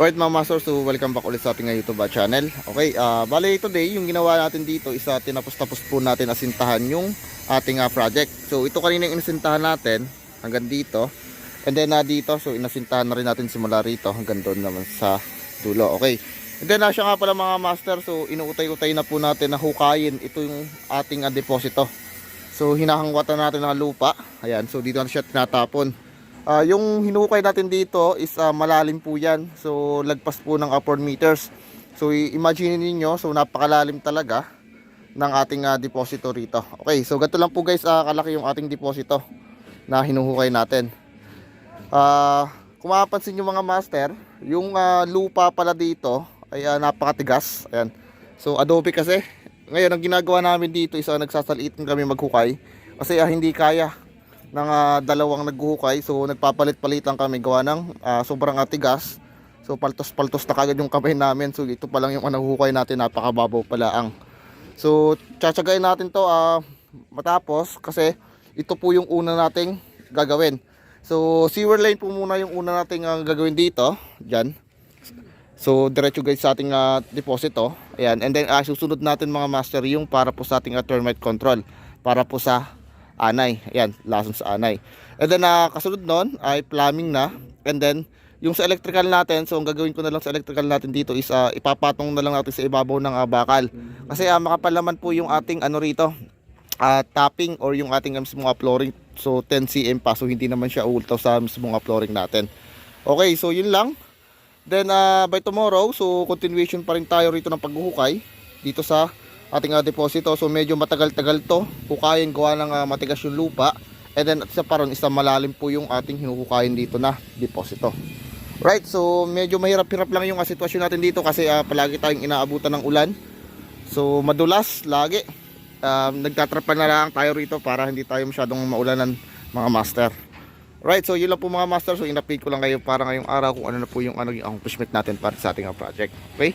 Alright mga master, so welcome back ulit sa ating uh, YouTube uh, channel. Okay, uh, bale today, yung ginawa natin dito is uh, tinapos-tapos po natin asintahan yung ating uh, project. So ito kanina yung inasintahan natin hanggang dito. And then uh, dito, so inasintahan na rin natin simula rito hanggang doon naman sa dulo. Okay. And then uh, siya nga pala mga master, so inuutay-utay na po natin na hukayin ito yung ating uh, deposito. So hinahangwatan natin ng lupa. Ayan, so dito na siya tinatapon. Ah, yung hinukay natin dito is ah, malalim po yan. So lagpas po ng upward meters. So imagine niyo so napakalalim talaga ng ating ah, deposito rito. Okay, so ganito lang po guys ah, kalaki yung ating deposito na hinuhukay natin. Ah, kung mapapansin nyo mga master, yung ah, lupa pala dito ay ah, napakatigas. Ayan. So adobe kasi. Ngayon ang ginagawa namin dito is ah, nagsasaliitin kami maghukay kasi ah, hindi kaya ng ah, dalawang naghuhukay. So nagpapalit-palitan kami gawa ng ah, sobrang atigas. So paltos-paltos na kagad yung kamay namin. So ito pa lang yung nahuhukay natin, napakababaw pala ang. So tsatsagayin natin to ah, matapos kasi ito po yung una nating gagawin. So sewer line po muna yung una nating ah, gagawin dito, diyan. So diretso guys sa ating ah, deposito. Ayan, and then ah, susunod natin mga master yung para po sa ating ah, termite control para po sa anay. Ayan, lason sa anay. And then uh, kasunod nun ay plumbing na. And then yung sa electrical natin, so ang gagawin ko na lang sa electrical natin dito is ah, ipapatong na lang natin sa ibabaw ng ah, bakal. Kasi uh, makapalaman po yung ating ano rito, ah, tapping or yung ating mismong flooring. So 10 cm pa, so hindi naman siya ultaw sa mismong flooring natin. Okay, so yun lang. Then uh, by tomorrow, so continuation pa rin tayo rito ng paghuhukay dito sa ating uh, deposito. So medyo matagal-tagal to. Hukayin gawa ng uh, matigas yung lupa. And then at sa paron, isa malalim po yung ating hinuhukayin dito na deposito. Right, so medyo mahirap-hirap lang yung uh, sitwasyon natin dito kasi uh, palagi tayong inaabutan ng ulan. So madulas lagi. Um, nagtatrapan na lang tayo rito para hindi tayo masyadong maulanan mga master. Right, so yun lang po mga master. So in-update ko lang kayo para ngayong araw kung ano na po yung ano, yung accomplishment natin para sa ating uh, project. Okay?